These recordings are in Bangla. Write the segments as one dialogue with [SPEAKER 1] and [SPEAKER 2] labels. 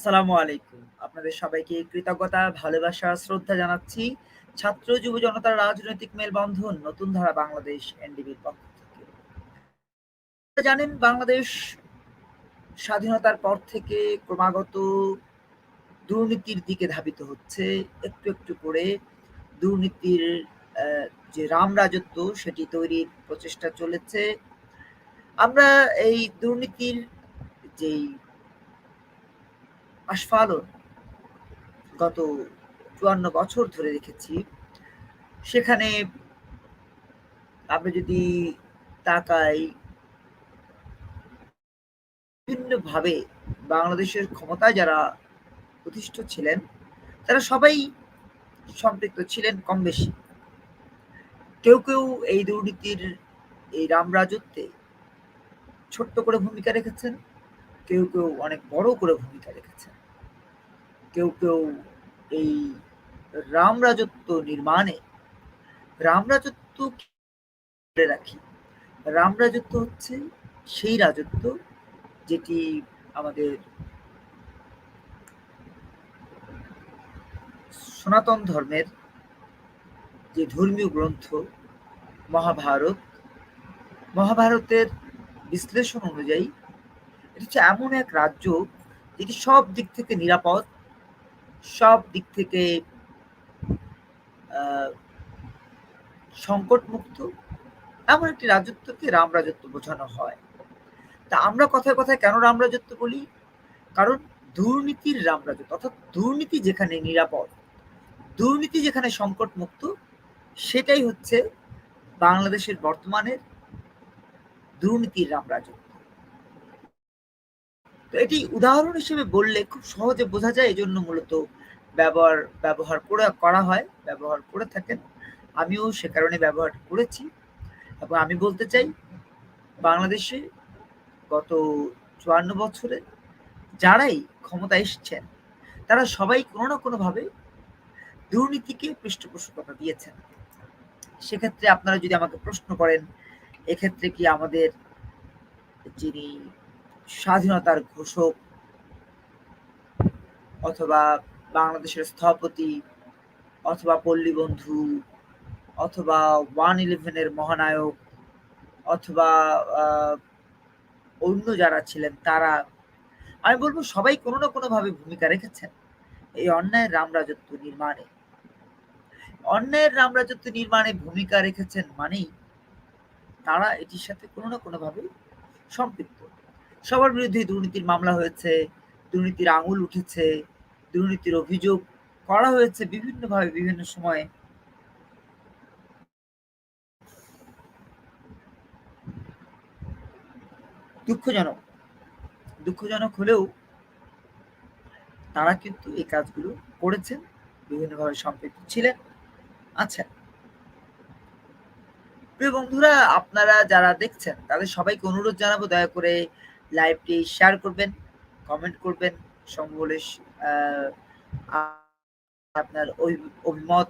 [SPEAKER 1] আসসালামু আলাইকুম। আপনাদের সবাইকে কৃতজ্ঞতা, ভালোবাসা, শ্রদ্ধা জানাচ্ছি। ছাত্র যুব জনতার রাজনৈতিক মেলবন্ধন নতুন ধারা বাংলাদেশ এনডিবির পক্ষ থেকে। জানেন বাংলাদেশ স্বাধীনতার পর থেকে ক্রমাগত দুর্নীতির দিকে ধাবিত হচ্ছে। একটু, একটু করে দুর্নীতির যে রামরাজত্ব সেটি তৈরির প্রচেষ্টা চলেছে। আমরা এই দুর্নীতির যেই আস্ফালন গত ৫৪ বছর ধরে দেখেছি। সেখানে আমরা যদি তাকাই বিভিন্নভাবে বাংলাদেশের ক্ষমতায় যারা প্রতিষ্ঠিত ছিলেন, তারা সবাই সম্পৃক্ত ছিলেন কম বেশি কেউ, কেউ এই দুর্নীতির এই রামরাজত্বে ছোট্ট করে ভূমিকা রেখেছেন, কেউ, কেউ অনেক বড় করে ভূমিকা রেখেছেন। কেউ, কেউ এই রামরাজত্ব নির্মাণে রামরাজত্ব রাখি। রামরাজত্ব হচ্ছে সেই রাজত্ব যেটি আমাদের সনাতন ধর্মের যে ধর্মীয় গ্রন্থ মহাভারত, মহাভারতের বিশ্লেষণ অনুযায়ী এটি হচ্ছে এমন এক রাজ্য যেটি সব দিক থেকে নিরাপদ, সব দিক থেকে সংকটমুক্ত এমন একটি রাজত্বকে রামরাজত্ব বোঝানো হয়। তা আমরা কথায়, কথায় কেন রামরাজত্ব বলি? কারণ দুর্নীতির রামরাজত্ব অর্থাৎ দুর্নীতি যেখানে নিরাপদ, দুর্নীতি যেখানে সংকটমুক্ত সেটাই হচ্ছে বাংলাদেশের বর্তমানের দুর্নীতির রামরাজত্ব। তো এটি উদাহরণ হিসেবে বললে খুব সহজে বোঝা যায় এজন্য মূলত ব্যবহার ব্যবহার করে করা হয়, ব্যবহার করে থাকেন। আমিও সে কারণে ব্যবহার করেছি এবং আমি বলতে চাই বাংলাদেশে গত ৫৪ বছরে যারাই ক্ষমতায় এসছেন, তারা সবাই কোনো না কোনোভাবে দুর্নীতিকে পৃষ্ঠপোষকতা দিয়েছেন। সেক্ষেত্রে আপনারা যদি আমাকে প্রশ্ন করেন, এক্ষেত্রে কি আমাদের যিনি স্বাধীনতার ঘোষক অথবা বাংলাদেশের স্থপতি অথবা পল্লীবন্ধু অথবা ওয়ান ইলেভেনের মহানায়ক অথবা অন্য যারা ছিলেন তারা, আমি বলব সবাই কোনো না কোনোভাবে ভূমিকা রেখেছেন এই অন্যায়ের রামরাজত্ব নির্মাণে। অন্যায়ের রামরাজত্ব নির্মাণে ভূমিকা রেখেছেন মানেই তারা এটির সাথে কোনো না কোনোভাবে সম্পৃক্ত। সবার বিরুদ্ধে দুর্নীতির মামলা হয়েছে, দুর্নীতির আঙুল উঠেছে, দুর্নীতির অভিযোগ করা হয়েছে বিভিন্নভাবে বিভিন্ন সময়ে। দুঃখজনক, দুঃখজনক হলেও তারা কিন্তু এই কাজগুলো করেছেন, বিভিন্নভাবে সম্পৃক্ত ছিলেন, আচ্ছা প্রিয় বন্ধুরা আপনারা যারা দেখছেন তাদের সবাইকে অনুরোধ জানাব দয়া করে লাইভটি শেয়ার করবেন, কমেন্ট করবেন, সম্ভব আপনার অভিমত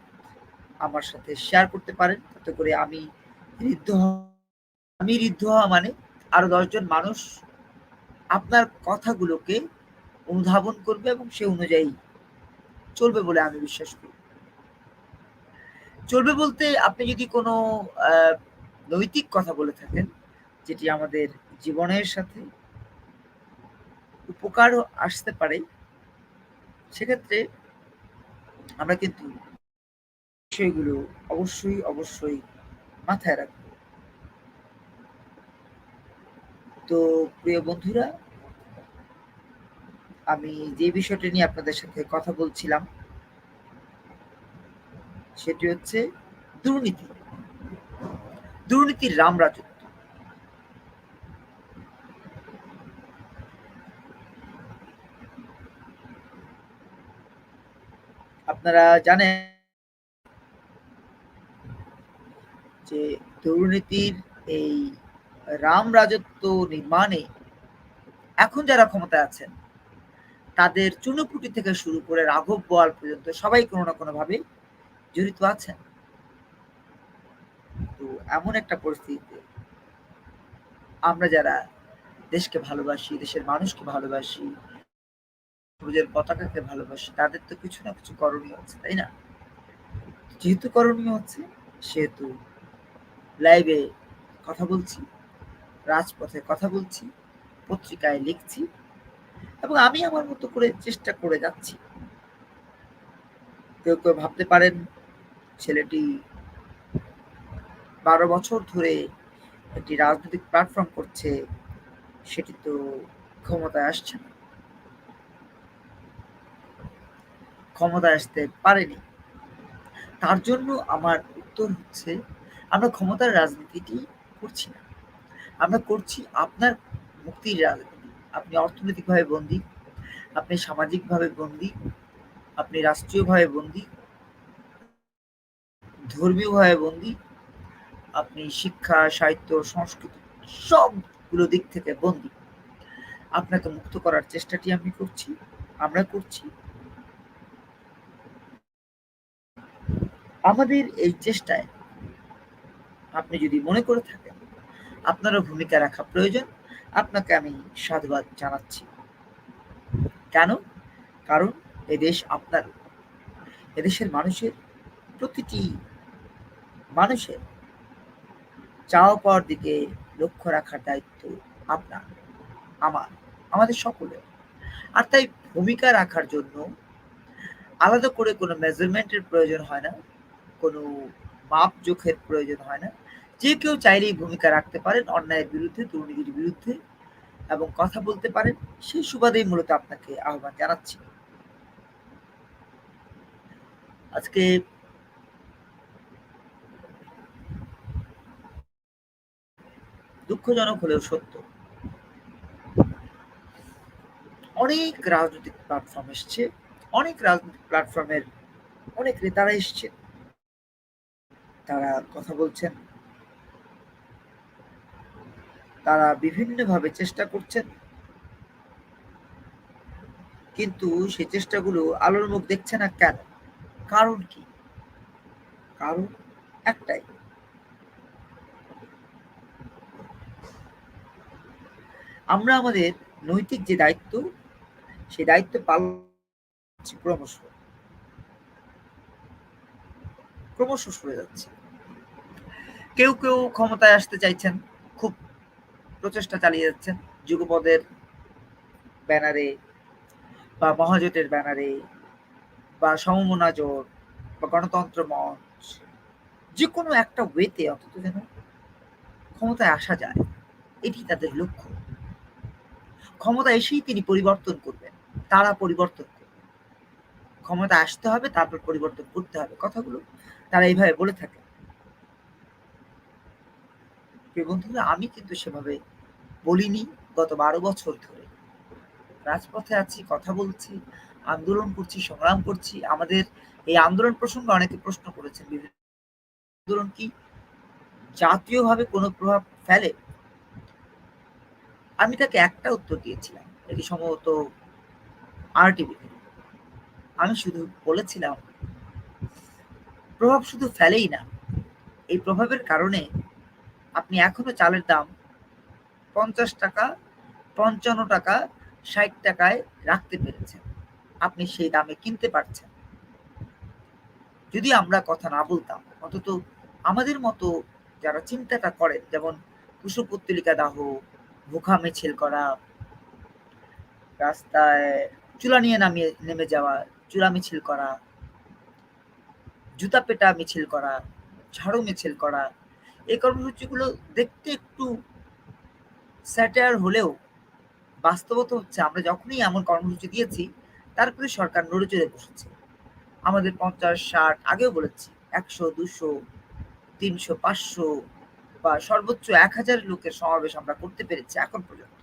[SPEAKER 1] আমার সাথে শেয়ার করতে পারেন। যাতে করে আমি ঋদ্ধ আমি ঋদ্ধ হওয়া মানে আরও দশজন মানুষ আপনার কথাগুলোকে অনুধাবন করবে এবং সে অনুযায়ী চলবে বলে আমি বিশ্বাস করি। চলবে বলতে আপনি যদি কোনো নৈতিক কথা বলে থাকেন, যেটি আমাদের জীবনের সাথে উপকারও আসতে পারে, সেক্ষেত্রে আমরা কিন্তু বিষয়গুলো অবশ্যই, অবশ্যই মাথায় রাখব। তো প্রিয় বন্ধুরা আমি যে বিষয়টা নিয়ে আপনাদের সাথে কথা বলছিলাম সেটি হচ্ছে দুর্নীতি। দুর্নীতির রামরাজত্ব। আপনারা জানেন যে দুর্নীতির এই রামরাজত্ব নির্মাণে এখন যারা ক্ষমতায় আছেন, তাদের চুনোপুঁটি থেকে শুরু করে রাঘব বোয়াল পর্যন্ত সবাই কোনো না কোনোভাবে জড়িত আছেন। তো এমন একটা পরিস্থিতিতে আমরা যারা দেশকে ভালোবাসি, দেশের মানুষকে ভালোবাসি সবুজের পতাকাকে ভালোবাসে, তাদের তো কিছু না কিছু করণীয় আছে, তাই না? যেহেতু করণীয় আছে, সেহেতু লাইভে কথা বলছি, রাজপথে কথা বলছি, পত্রিকায় লিখছি এবং আমি আমার মতো করে চেষ্টা করে যাচ্ছি। কেউ কেউ ভাবতে পারেন, ছেলেটি বারো বছর ধরে একটি রাজনৈতিক প্ল্যাটফর্ম করছে, সেটি তো ক্ষমতায় আসছে না। ক্ষমতায় আসতে পারেনি। তার জন্য আমার উত্তর হচ্ছে, আমরা ক্ষমতার রাজনীতিটি করছি না। আমরা করছি আপনার মুক্তির রাজনীতি। আপনি অর্থনৈতিকভাবে বন্দী, আপনি সামাজিকভাবে বন্দী, আপনি রাষ্ট্রীয়ভাবে বন্দী, ধর্মীয়ভাবে বন্দী, আপনি শিক্ষা, সাহিত্য, সংস্কৃতি সবগুলো দিক থেকে বন্দী। আপনাকে মুক্ত করার চেষ্টাটি আমি করছি, আমরা করছি। আমাদের এই চেষ্টায় আপনি যদি মনে করে থাকেন, আপনারও ভূমিকা রাখা প্রয়োজন। আপনাকে আমি সাধুবাদ জানাচ্ছি। কেন? কারণ এদেশ আপনার। এদেশের মানুষের প্রতিটি মানুষের চাওয়া পাওয়ার দিকে লক্ষ্য রাখার দায়িত্ব আপনার, আমার, আমাদের সকলের। আর তাই ভূমিকা রাখার জন্য আলাদা করে কোনো মেজারমেন্টের প্রয়োজন হয় না। কোনো মাপ জোখের প্রয়োজন হয় না। যে কেউ চাইলেই ভূমিকা রাখতে পারেন অন্যায়ের বিরুদ্ধে, দুর্নীতির বিরুদ্ধে এবং কথা বলতে পারেন। সেই সুবাদেই মূলত আপনাকে আহ্বান জানাচ্ছি। আজকে দুঃখজনক হলেও সত্য, অনেক রাজনৈতিক প্ল্যাটফর্ম এসছে, অনেক রাজনৈতিক প্ল্যাটফর্মের অনেক নেতারা এসছেন। তারা কথা বলছেন। তারা বিভিন্নভাবে চেষ্টা করছেন। কিন্তু সেই চেষ্টাগুলো আলোর মুখ দেখছে না কেন? কারণ কি? কারণ একটাই। আমরা আমাদের নৈতিক যে দায়িত্ব সেই দায়িত্ব পালন ক্রমশ। ক্রমশ সরে যাচ্ছে। কেউ কেউ ক্ষমতায় আসতে চাইছেন, খুব প্রচেষ্টা চালিয়ে যাচ্ছেন। যুগপদের ব্যানারে বা মহাজোটের ব্যানারে বা সমমনা জোট বা গণতন্ত্র মঞ্চ যে কোনো একটা ওয়েতে অন্তত যেন ক্ষমতায় আসা যায়, এটি তাদের লক্ষ্য। ক্ষমতা এসেই তিনি পরিবর্তন করবেন, তারা পরিবর্তন করবেন। ক্ষমতা আসতে হবে, তারপর পরিবর্তন করতে হবে। কথাগুলো তারা এইভাবে বলে থাকে। বন্ধুরা, আমি কিন্তু সেভাবে বলিনি গত বারো বছর ধরে। রাজপথে আছি, কথা বলছি, আন্দোলন করছি, সংগ্রাম করছি। আমাদের এই আন্দোলন প্রসঙ্গে অনেকে প্রশ্ন করেছেন, বিভিন্ন আন্দোলন কি জাতীয়ভাবে কোনো প্রভাব ফেলে? আমি তাকে একটা উত্তর দিয়েছিলাম, এটি সম্ভবত আর আমি শুধু বলেছিলাম, প্রভাব শুধু ফেলেই না, এই প্রভাবের কারণে আপনি এখনও চালের দাম পঞ্চাশ টাকা, পঞ্চান্ন টাকা, ষাট টাকায় রাখতে পেরেছেন। আপনি সেই দামে কিনতে পারছেন। যদি আমরা কথা না বলতাম, অন্তত আমাদের মতো যারা চিন্তাটা করেন, যেমন কুশপুত্তলিকা দাহ, ভুখা মিছিল করা, রাস্তায় চুলা নিয়ে নামিয়ে, নেমে যাওয়া, চুলা মিছিল করা, জুতা পেটা মিছিল করা, ঝাড়ু মিছিল করা এই কর্মসূচিগুলো দেখতে একটু স্যাটার হলেও বাস্তবতা হচ্ছে, আমরা যখনই এমন কর্মসূচি দিয়েছি তারপরে সরকার নড়ে চড়ে বসেছে। আমাদের পঞ্চাশ, ষাট, আগেও বলেছি, একশো, দুশো, তিনশো, পাঁচশো বা সর্বোচ্চ এক হাজার লোকের সমাবেশ আমরা করতে পেরেছি এখন পর্যন্ত।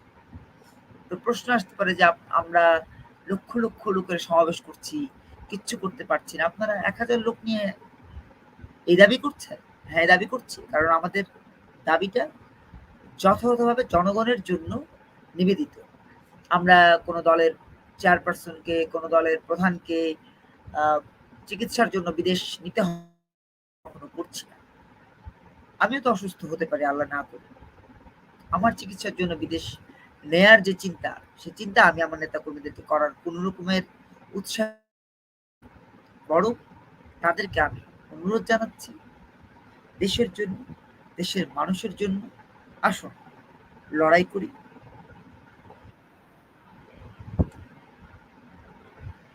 [SPEAKER 1] তো প্রশ্ন আসতে পারে যে আমরা লক্ষ লক্ষ লোকের সমাবেশ করছি, কিচ্ছু করতে পারছি না। আপনারা এক হাজার লোক নিয়ে এই দাবি করছেন? হ্যাঁ দাবি করছি। কারণ আমাদের দাবিটা যথাযথভাবে জনগণের জন্য নিবেদিত। আমরা কোনো দলের চেয়ারপারসনকে, কোনো দলের প্রধানকে চিকিৎসার জন্য বিদেশ নিতে কখনো করছি না। আমিও তো অসুস্থ হতে পারি, আল্লাহ না করে আমার চিকিৎসার জন্য বিদেশ নেয়ার যে চিন্তা, সে চিন্তা আমি আমার নেতা কর্মীদেরকে করার কোন রকমের উৎসাহ বড় তাদেরকে আমি অনুরোধ জানাচ্ছি দেশের জন্য, দেশের মানুষের জন্য। আসুন, লড়াই করি।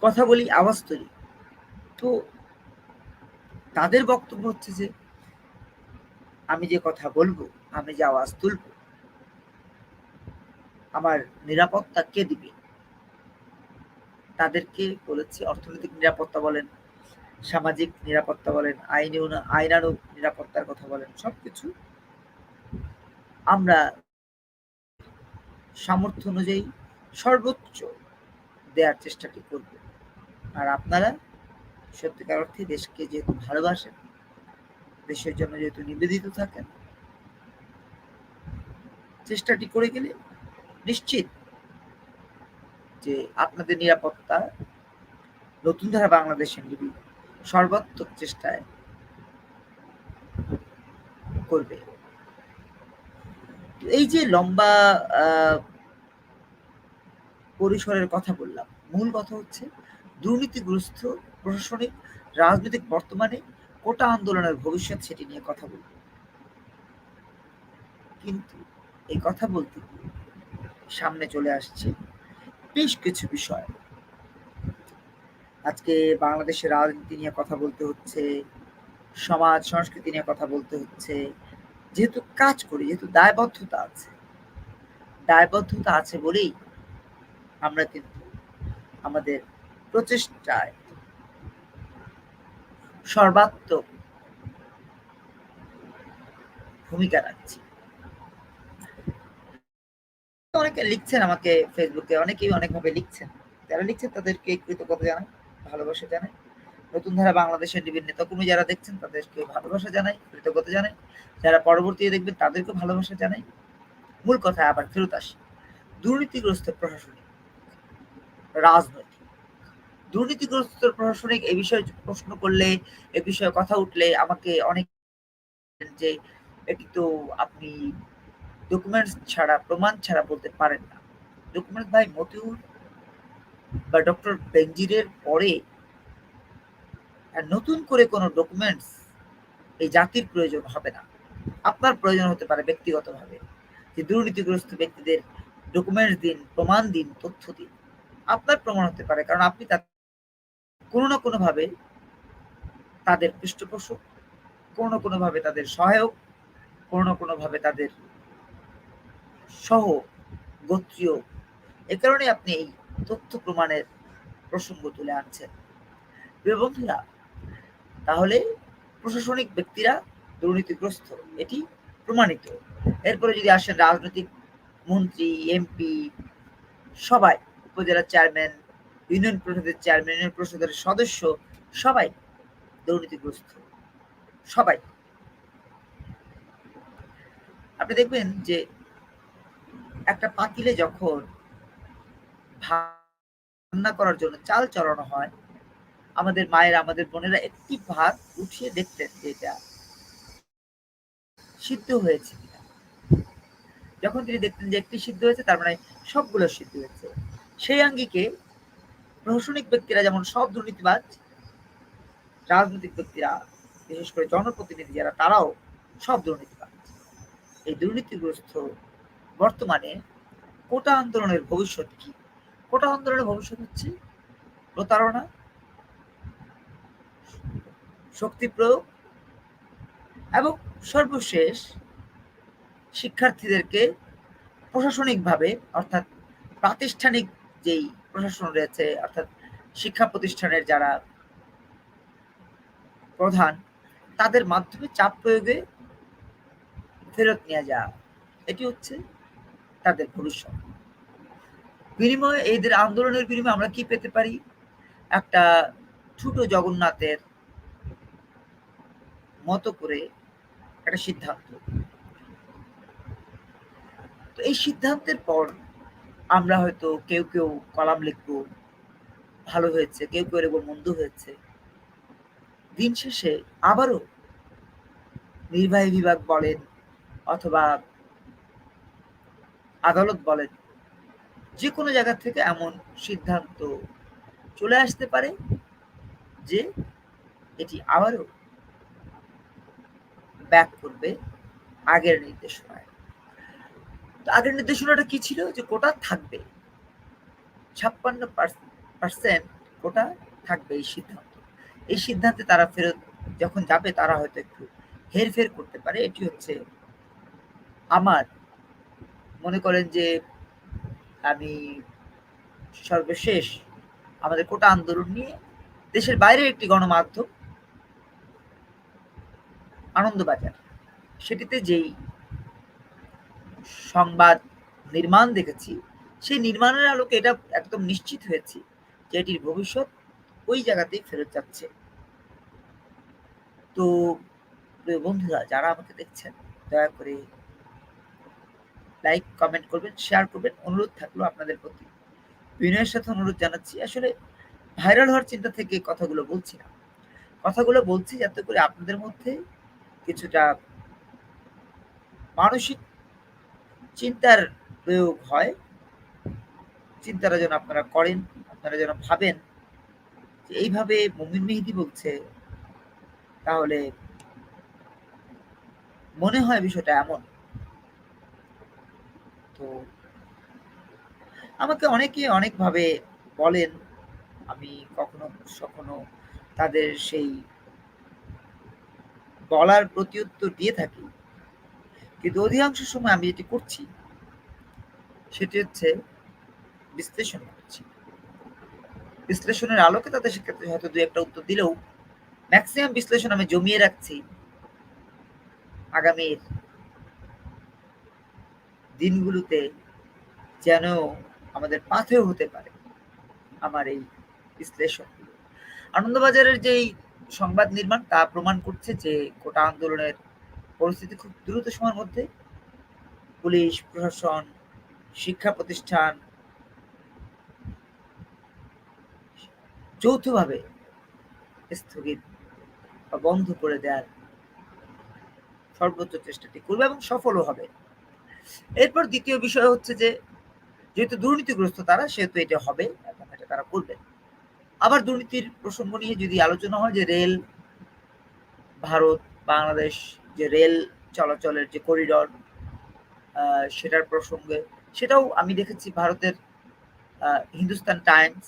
[SPEAKER 1] কথা বলি আওয়াজ তুলি। তো তাদের বক্তব্য হচ্ছে যে, আমি যে কথা বলব, আমি যে আওয়াজ তুলব, আমার নিরাপত্তা কে দিবে? তাদেরকে বলেছে, অর্থনৈতিক নিরাপত্তা বলেন সামাজিক নিরাপত্তা বলেন, আইনি আইনানুক নিরাপত্তার কথা বলেন, সবকিছু আমরা সামর্থ্য অনুযায়ী সর্বোচ্চ দেওয়ার চেষ্টাটি করব। আর আপনারা সত্যিকার অর্থে দেশকে যেহেতু ভালোবাসেন, দেশের জন্য যেহেতু নিবেদিত থাকেন, চেষ্টাটি করে গেলে নিশ্চিত যে আপনাদের নিরাপত্তা নতুন ধারা বাংলাদেশের নিবি সর্বাত্মক চেষ্টায় করবে। এই যে লম্বা পরিসরের কথা বললাম, মূল কথা হচ্ছে দুর্নীতিগ্রস্ত প্রশাসনিক, রাজনৈতিক বর্তমানে কোটা আন্দোলনের ভবিষ্যৎ সেটি নিয়ে কথা বলব। কিন্তু এই কথা বলতে সামনে চলে আসছে বেশ কিছু বিষয়। আজকে বাংলাদেশের রাজনীতি নিয়ে কথা বলতে হচ্ছে, সমাজ, সংস্কৃতি নিয়ে কথা বলতে হচ্ছে। যেহেতু কাজ করি, যেহেতু দায়বদ্ধতা আছে দায়বদ্ধতা আছে বলেই আমরা কিন্তু আমাদের প্রচেষ্টায় সর্বাত্মক ভূমিকা রাখছি। অনেকে লিখছেন আমাকে ফেসবুকে অনেকেই অনেকভাবে লিখছেন। যারা লিখছেন তাদেরকে কৃতজ্ঞতা জানাই। ভালোবাসা জানাই। নতুন ধারা বাংলাদেশের বিভিন্ন নেতাকর্মী যারা দেখছেন তাদেরকে ভালোবাসা জানাই, কৃতজ্ঞতা জানাই। যারা পরবর্তীতে দেখবেন তাদেরকে ভালোবাসা জানাই। মূল কথা, আবার ফেরত আসি। দুর্নীতিগ্রস্ত প্রশাসনিক, রাজনৈতিক। দুর্নীতিগ্রস্ত প্রশাসনিক এই বিষয়ে প্রশ্ন করলে, এ বিষয়ে কথা উঠলে আমাকে অনেক যে, এটি তো আপনি ডকুমেন্টস ছাড়া, প্রমাণ ছাড়া বলতে পারেন না। ডকুমেন্টস ভাই মতিউর বা ডক্টর বেঞ্জিরের পরে নতুন করে কোনো ডকুমেন্টস এই জাতির প্রয়োজন হবে না। আপনার প্রয়োজন হতে পারে ব্যক্তিগতভাবে যে দুর্নীতিগ্রস্ত ব্যক্তিদের ডকুমেন্টস দিন, প্রমাণ দিন, তথ্য দিন। আপনার প্রমাণ হতে পারে কারণ আপনি তার কোনো না কোনোভাবে তাদের পৃষ্ঠপোষক, কোনো না কোনোভাবে তাদের সহায়ক, কোনো না কোনোভাবে তাদের সহ গোত্রীয় এ কারণে আপনি এই তথ্য প্রমাণের প্রসঙ্গ তুলে আনছেন বন্ধুরা, তাহলে প্রশাসনিক ব্যক্তিরা দুর্নীতিগ্রস্ত, এটি প্রমাণিত। এরপরে যদি আসেন রাজনৈতিক মন্ত্রী, এমপি, সবাই উপজেলার চেয়ারম্যান, ইউনিয়ন পরিষদের চেয়ারম্যান, ইউনিয়ন পরিষদের সদস্য, সবাই দুর্নীতিগ্রস্ত। সবাই। আপনি দেখবেন যে একটা পাতিলে যখন রান্না করার জন্য চাল চড়ানো হয়। আমাদের মায়ের, আমাদের বোনেরা একটি ভাত উঠিয়ে দেখতেন যে এটা সিদ্ধ হয়েছে কিনা। যখন তিনি দেখতেন যে একটি সিদ্ধ হয়েছে, তার মানে সবগুলো সিদ্ধ হয়েছে। সেই আঙ্গিকে প্রশাসনিক ব্যক্তিরা যেমন সব দুর্নীতিবাজ, রাজনৈতিক ব্যক্তিরা, বিশেষ করে জনপ্রতিনিধি যারা, তারাও সব দুর্নীতিবাজ। এই দুর্নীতিগ্রস্ত বর্তমানে কোটা আন্দোলনের ভবিষ্যৎ কি? কোটা আন্দোলনের ভবিষ্যৎ হচ্ছে। প্রতারণা, শক্তি প্রয়োগ, এবং সর্বশেষ শিক্ষার্থীদেরকে প্রশাসনিকভাবে, অর্থাৎ প্রাতিষ্ঠানিক যেই প্রশাসন রয়েছে, অর্থাৎ শিক্ষা প্রতিষ্ঠানের যারা প্রধান, তাদের মাধ্যমে চাপ প্রয়োগে ফেরত নিয়ে যাওয়া। এটি হচ্ছে তাদের ভবিষ্যৎ। বিনিময়ে এদের আন্দোলনের বিনিময়ে আমরা কি পেতে পারি? একটা ছোট জগন্নাথের মতো করে একটা সিদ্ধান্ত। তো এই সিদ্ধান্তের পর আমরা হয়তো কেউ কেউ কলাম লিখব, ভালো হয়েছে, কেউ কেউ এরকম মন্দ হয়েছে। দিন শেষে আবারও নির্বাহী বিভাগ বলেন অথবা আদালত বলেন যে কোনো জায়গা থেকে এমন সিদ্ধান্ত চলে আসতে পারে যে এটি আবারও ব্যাক করবে আগের নির্দেশনায়। তো আগের নির্দেশনাটা কি ছিল? যে কোটা থাকবে। ছাপ্পান্ন পার্সেন্ট কোটা থাকবে এই সিদ্ধান্ত। এই সিদ্ধান্তে তারা ফেরত যখন যাবে, তারা হয়তো একটু হেরফের করতে পারে। এটি হচ্ছে আমার মনে করেন যে আমি সর্বশেষ আমাদের কোটা আন্দোলন নিয়ে দেশের বাইরের একটি গণমাধ্যম, আনন্দবাজার। সেটিতে যেই সংবাদ নির্মাণ দেখেছি, সেই নির্মাণের আলোকে এটা একদম নিশ্চিত হয়েছি যে এটির ভবিষ্যৎ ওই জায়গাতেই ফেরত যাচ্ছে। তো বন্ধুরা, যারা আমাকে দেখছেন, দয়া করে লাইক কমেন্ট করবেন শেয়ার করবেন। অনুরোধ থাকল আপনাদের প্রতি। বিনয়ের সাথে অনুরোধ জানাচ্ছি, আসলে ভাইরাল হওয়ার চিন্তা থেকে কথাগুলো বলছি না। কথাগুলো বলছি যাতে করে আপনাদের মধ্যে কিছুটা মানসিক চিন্তার প্রয়োগ হয়। চিন্তাটা যেন আপনারা করেন, আপনারা যেন ভাবেন যে এইভাবে মমিন মেহেদি বলছে, তাহলে মনে হয় বিষয়টা এমন। তো আমাকে অনেকে অনেকভাবে বলেন, আমি কখনো কখনো তাদের সেই বলার প্রতি উত্তর দিয়ে থাকি। কিন্তু অধিকাংশ সময় আমি যেটি করছি। সেটি হচ্ছে বিশ্লেষণ করছি। বিশ্লেষণের আলোকে তাদের সেক্ষেত্রে হয়তো দু একটা উত্তর দিলেও ম্যাক্সিমাম বিশ্লেষণ আমি জমিয়ে রাখছি আগামীর দিনগুলোতে যেন আমাদের পাথেও হতে পারে আমার এই বিশ্লেষণগুলো আনন্দবাজারের যেই সংবাদ নির্মাণ, তা প্রমাণ করছে যে কোটা আন্দোলনের পরিস্থিতি খুব দ্রুত সময়ের মধ্যে। পুলিশ, প্রশাসন, শিক্ষা প্রতিষ্ঠান যৌথভাবে স্থগিত বা বন্ধ করে দেওয়ার সর্বোচ্চ চেষ্টাটি করবে এবং সফলও হবে। এরপর দ্বিতীয় বিষয় হচ্ছে যে, যেহেতু দুর্নীতিগ্রস্ত তারা, সেহেতু এটা হবে এটা তারা করবে আবার দুর্নীতির প্রসঙ্গ নিয়ে যদি আলোচনা হয় যে রেল, ভারত, বাংলাদেশ, যে রেল চলাচলের যে করিডর সেটার প্রসঙ্গে, সেটাও আমি দেখেছি ভারতের হিন্দুস্তান টাইমস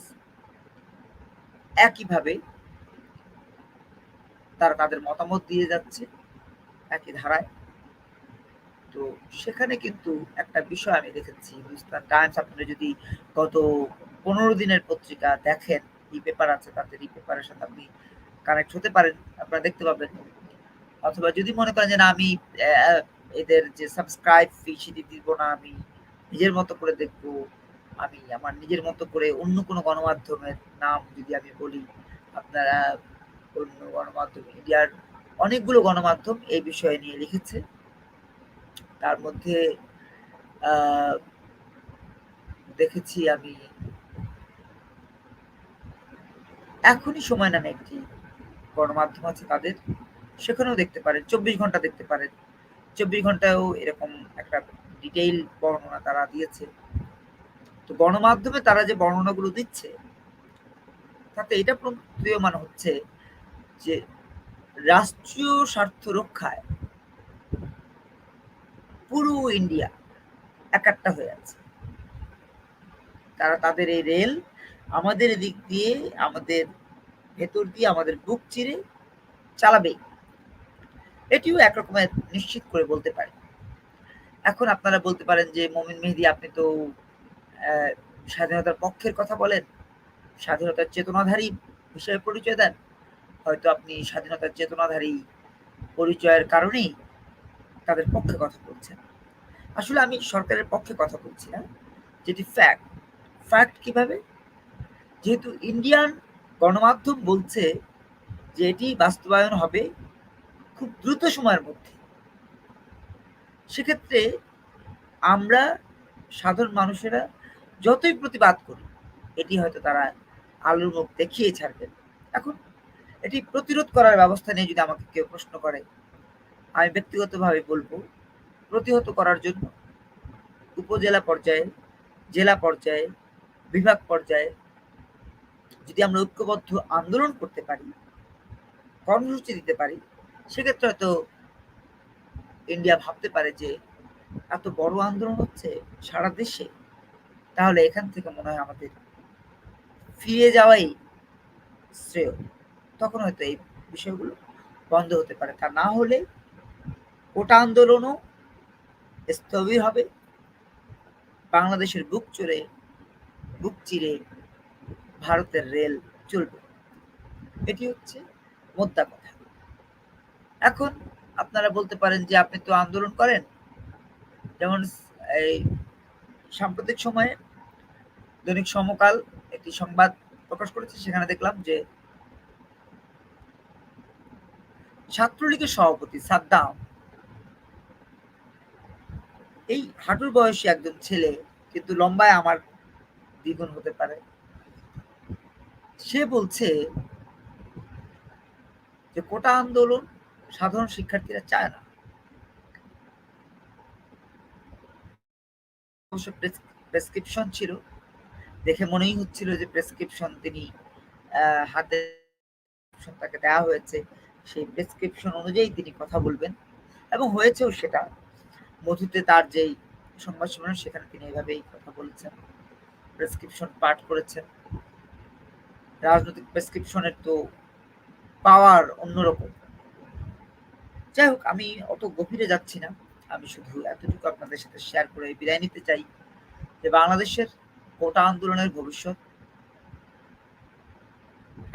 [SPEAKER 1] একইভাবে তারা তাদের মতামত দিয়ে যাচ্ছে, একই ধারায়। তো সেখানে কিন্তু একটা বিষয় আমি দেখেছি হিন্দুস্তান টাইমস আপনারা যদি গত পনেরো দিনের পত্রিকা দেখেন ই পেপার আছে তাদের ই পেপারের সাথে আপনি কানেক্ট হতে পারেন, আপনারা দেখতে পাবেন। অথবা যদি মনে করেন যে না, আমি এদের যে সাবস্ক্রাইব ফি সেটি দিব না, আমি নিজের মতো করে দেখব, আমি আমার নিজের মতো করে অন্য কোনো গণমাধ্যমের নাম যদি আমি বলি, আপনারা অন্য গণমাধ্যম ইন্ডিয়ার অনেকগুলো গণমাধ্যম এই বিষয়ে নিয়ে লিখেছে। তার মধ্যে দেখেছি আমি এখনই সময় নামে একটি গণমাধ্যম আছে তাদের। সেখানেও দেখতে পারেন, চব্বিশ ঘণ্টা দেখতে পারেন। চব্বিশ ঘন্টায়ও এরকম একটা ডিটেইল বর্ণনা তারা দিয়েছে। তো গণমাধ্যমে তারা যে বর্ণনাগুলো দিচ্ছে, তাতে এটা প্রতীয়মান হচ্ছে যে রাষ্ট্রীয় স্বার্থ রক্ষায় পুরো ইন্ডিয়া একাট্টা হয়ে আছে। তারা তাদের এই রেল আমাদের দিক দিয়ে, আমাদের ভেতর দিয়ে, আমাদের বুক চিরে চালাবেই এটিও একরকমের নিশ্চিত করে বলতে পারে। এখন আপনারা বলতে পারেন যে, মমিন মেহেদি, আপনি তো স্বাধীনতার পক্ষের কথা বলেন, স্বাধীনতার চেতনাধারী হিসেবে পরিচয় দেন। হয়তো আপনি স্বাধীনতার চেতনাধারী পরিচয়ের কারণেই তাদের পক্ষে কথা বলছেন। আসলে আমি সরকারের পক্ষে কথা বলছি না, যেটি ফ্যাক্ট ফ্যাক্ট কীভাবে? যেহেতু ইন্ডিয়ান গণমাধ্যম বলছে যে এটি বাস্তবায়ন হবে খুব দ্রুত সময়ের মধ্যে। সেক্ষেত্রে আমরা সাধারণ মানুষেরা যতই প্রতিবাদ করি এটি হয়তো তারা আলোর মুখ দেখিয়ে ছাড়বেন। এখন এটি প্রতিরোধ করার ব্যবস্থা নিয়ে যদি আমাকে কেউ প্রশ্ন করে, আমি ব্যক্তিগতভাবে বলব প্রতিহত করার জন্য উপজেলা পর্যায়ে, জেলা পর্যায়ে, বিভাগ পর্যায়ে যদি আমরা ঐক্যবদ্ধ আন্দোলন করতে পারি, কর্মসূচি দিতে পারি, সেক্ষেত্রে হয়তো ইন্ডিয়া ভাবতে পারে যে এত বড় আন্দোলন হচ্ছে সারা দেশে, তাহলে এখান থেকে মনে হয় আমাদের ফিরে যাওয়াই শ্রেয়। তখন হয়তো এই বিষয়গুলো বন্ধ হতে পারে। তা না হলে কোটা আন্দোলনও স্থবির হবে। বাংলাদেশের বুক চড়ে, বুক চিরে ভারতের রেল চলবে। এটি হচ্ছে মোদ্দা কথা। এখন আপনারা বলতে পারেন যে আপনি তো আন্দোলন করেন। যেমন এই সাম্প্রতিক সময়ে দৈনিক সমকাল একটি সংবাদ প্রকাশ করেছে, সেখানে দেখলাম যে ছাত্রলীগের সভাপতি সাদ্দাম এই হাঁটুর বয়সী একজন ছেলে কিন্তু লম্বায় আমার দ্বিগুণ হতে পারে। সে বলছে যে কোটা আন্দোলন সাধারণ শিক্ষার্থীরা চায় না। অবশ্য প্রেসক্রিপশন ছিল। দেখে মনেই হচ্ছিল যে প্রেসক্রিপশন তিনি হাতে তাকে দেওয়া হয়েছে। সেই প্রেসক্রিপশন অনুযায়ী তিনি কথা বলবেন এবং হয়েছেও সেটা। মধুতে তার যেই সংবাদ সম্মেলন, সেখানে তিনি এভাবেই কথা বলেছেন। প্রেসক্রিপশন পাঠ করেছেন। রাজনৈতিক প্রেসক্রিপশনের তো পাওয়ার অন্যরকম। যাই হোক, আমি অত গভীরে যাচ্ছি না। আমি শুধু এতটুকু আপনাদের সাথে শেয়ার করে বিদায় নিতে চাই যে বাংলাদেশের কোটা আন্দোলনের ভবিষ্যৎ।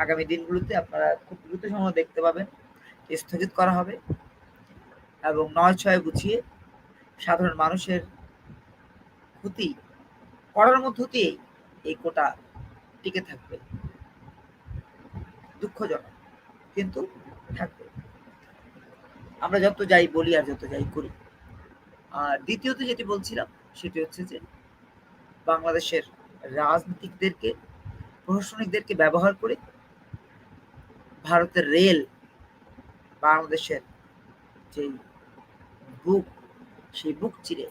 [SPEAKER 1] আগামী দিনগুলোতে আপনারা খুব দ্রুত সময় দেখতে পাবেন, স্থগিত করা হবে এবং নয় ছয় গুছিয়ে সাধারণ মানুষের ক্ষতি, করার মধ্য দিয়েই এই কোটা টিকে থাকবে। দুঃখজনক, কিন্তু থাকবে। আমরা যত যাই বলি আর যত যাই করি, আর দ্বিতীয়ত যেটি বলছিলাম, সেটি হচ্ছে যে বাংলাদেশের রাজনীতিকদেরকে, প্রশাসনিকদেরকে ব্যবহার করে ভারতের রেল বাংলাদেশের যেই বুক সেই বুক চিরে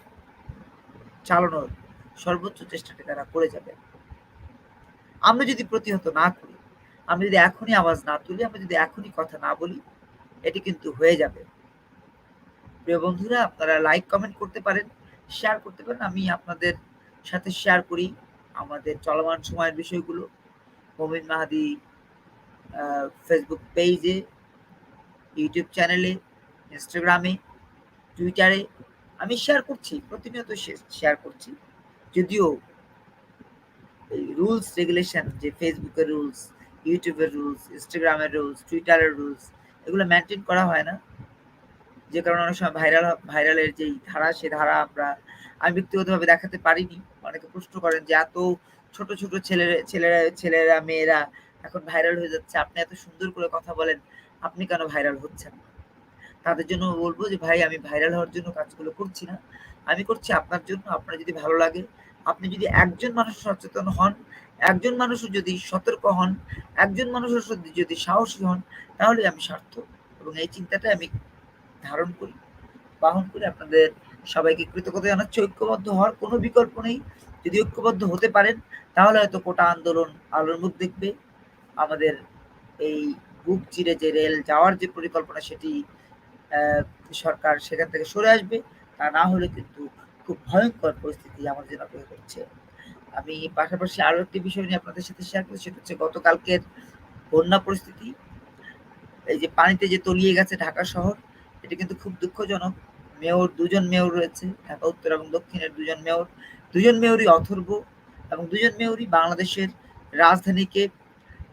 [SPEAKER 1] চালানোর সর্বোচ্চ চেষ্টাটা তারা করে যাবে। আমরা যদি প্রতিহত না করি, আমরা যদি এখনই আওয়াজ না তুলি, আমরা যদি এখনই কথা না বলি, এটি কিন্তু হয়ে যাবে। প্রিয় বন্ধুরা, আপনারা লাইক কমেন্ট করতে পারেন শেয়ার করতে পারেন। আমি আপনাদের সাথে শেয়ার করি আমাদের চলমান সময়ের বিষয়গুলো। মোমিন মাহাদি ফেসবুক পেজে ইউটিউব চ্যানেলে ইনস্টাগ্রামে টুইটারে আমি শেয়ার করছি, প্রতিনিয়ত শেয়ার করছি। যদিও এই রুলস রেগুলেশন যে ফেসবুকের রুলস ইউটিউবের রুলস ইনস্টাগ্রামের রুলস টুইটারের রুলস এগুলো মেনটেন করা হয় না। যে কারণে অনেক সময় ভাইরাল ভাইরালের যেই ধারা, সে ধারা আমরা, আমি ব্যক্তিগতভাবে দেখাতে পারিনি। অনেকে প্রশ্ন করেন যে এত ছোট ছোট ছেলেরা ছেলেরা ছেলেরা, মেয়েরা এখন ভাইরাল হয়ে যাচ্ছে। আপনি এত সুন্দর করে কথা বলেন, আপনি কেন ভাইরাল হচ্ছেন? তাদের জন্য বলব যে, ভাই, আমি ভাইরাল হওয়ার জন্য কাজগুলো করছি না। আমি করছি আপনার জন্য। আপনার যদি ভালো লাগে, আপনি যদি একজন মানুষ সচেতন হন, একজন মানুষ যদি সতর্ক হন, একজন মানুষের যদি সাহসী হন, তাহলে আমি স্বার্থ এবং এই চিন্তাটা আমি ধারণ করি। বাহন করে আপনাদের সবাইকে কৃতজ্ঞতা জানাচ্ছি। ঐক্যবদ্ধ হওয়ার কোনো বিকল্প নেই। যদি ঐক্যবদ্ধ হতে পারেন, তাহলে হয়তো কোটা আন্দোলন আলোর মুখ দেখবে। আমাদের এই বুক চিরে যে রেল যাওয়ার যে পরিকল্পনা, সেটি সরকার সেখান থেকে সরে আসবে, তা না হলে কিন্তু খুব ভয়ঙ্কর পরিস্থিতি আমাদের জন্য অপেক্ষা করছে আমি পাশাপাশি আরও একটি বিষয় নিয়ে আপনাদের সাথে শেয়ার করছি সেটা হচ্ছে গতকালকের বন্যা পরিস্থিতি। এই যে পানিতে যে তলিয়ে গেছে ঢাকা শহর, এটা কিন্তু খুব দুঃখজনক। মেয়র, দুজন মেয়র রয়েছে, ঢাকা, উত্তর এবং দক্ষিণের দুজন মেয়র। দুজন মেয়রই অথর্ব এবং দুজন মেয়রই বাংলাদেশের রাজধানীকে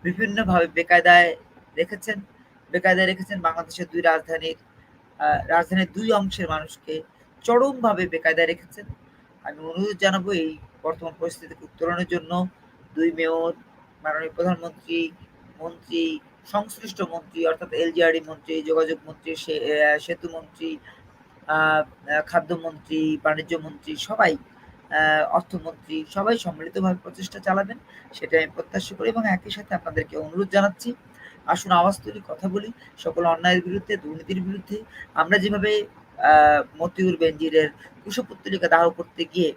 [SPEAKER 1] বিভিন্নভাবে বেকায়দায় রেখেছেন। বেকায়দায় রেখেছেন বাংলাদেশের দুই রাজধানীর রাজধানীর দুই অংশের মানুষকে চরমভাবে বেকায়দায় রেখেছেন। আমি অনুরোধ জানাব এই বর্তমান পরিস্থিতিকে উত্তরণের জন্য দুই মেয়র, মাননীয় প্রধানমন্ত্রী, মন্ত্রী, সংশ্লিষ্ট মন্ত্রী, অর্থাৎ এলজিআরডি মন্ত্রী, যোগাযোগ মন্ত্রী সেতু মন্ত্রী খাদ্যমন্ত্রী বাণিজ্য মন্ত্রী সবাই অর্থমন্ত্রী সবাই সম্মিলিতভাবে প্রচেষ্টা চালাবেন সেটা আমি প্রত্যাশা করি এবং একই সাথে আপনাদেরকে অনুরোধ জানাচ্ছি। আসুন আওয়াজ তুলি কথা বলি, সকল অন্যায়ের বিরুদ্ধে, দুর্নীতির বিরুদ্ধে। আমরা যেভাবে মতিউর বেঞ্জিরের কুশপুত্তলিকা দাহ করতে গিয়ে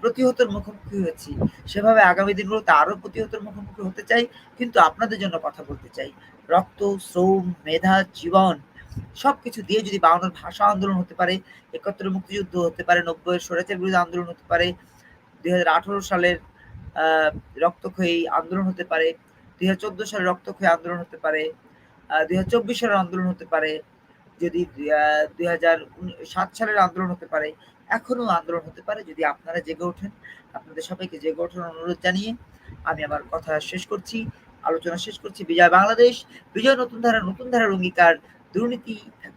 [SPEAKER 1] প্রতিহতের মুখোমুখি হয়েছি, সেভাবে আগামী দিনগুলোতে আরও প্রতিহতের মুখোমুখি হতে চাই, কিন্তু আপনাদের জন্য কথা বলতে চাই। রক্ত, শ্রম, মেধা, জীবন, সবকিছু দিয়ে যদি বাউন্নের ভাষা আন্দোলন হতে পারে একাত্তরের মুক্তিযুদ্ধ হতে পারে, নব্বইয়ের স্বরাজের বিরুদ্ধে আন্দোলন হতে পারে, দুই হাজার আঠারো সালের রক্তক্ষয়ী আন্দোলন হতে পারে দুই হাজার চোদ্দ সালের রক্তক্ষয়ী আন্দোলন হতে পারে দুই হাজার চব্বিশ সালের আন্দোলন হতে পারে, যদি দুই হাজার সাত সালের আন্দোলন হতে পারে, এখনও আন্দোলন হতে পারে, যদি আপনারা জেগে ওঠেন, আপনাদের সবাইকে জেগে ওঠার অনুরোধ জানিয়ে আমি আমার কথা শেষ করছি, আলোচনা শেষ করছি, বিজয় বাংলাদেশ, বিজয় নতুন ধারা, নতুন ধারার অঙ্গীকার, দুর্নীতি না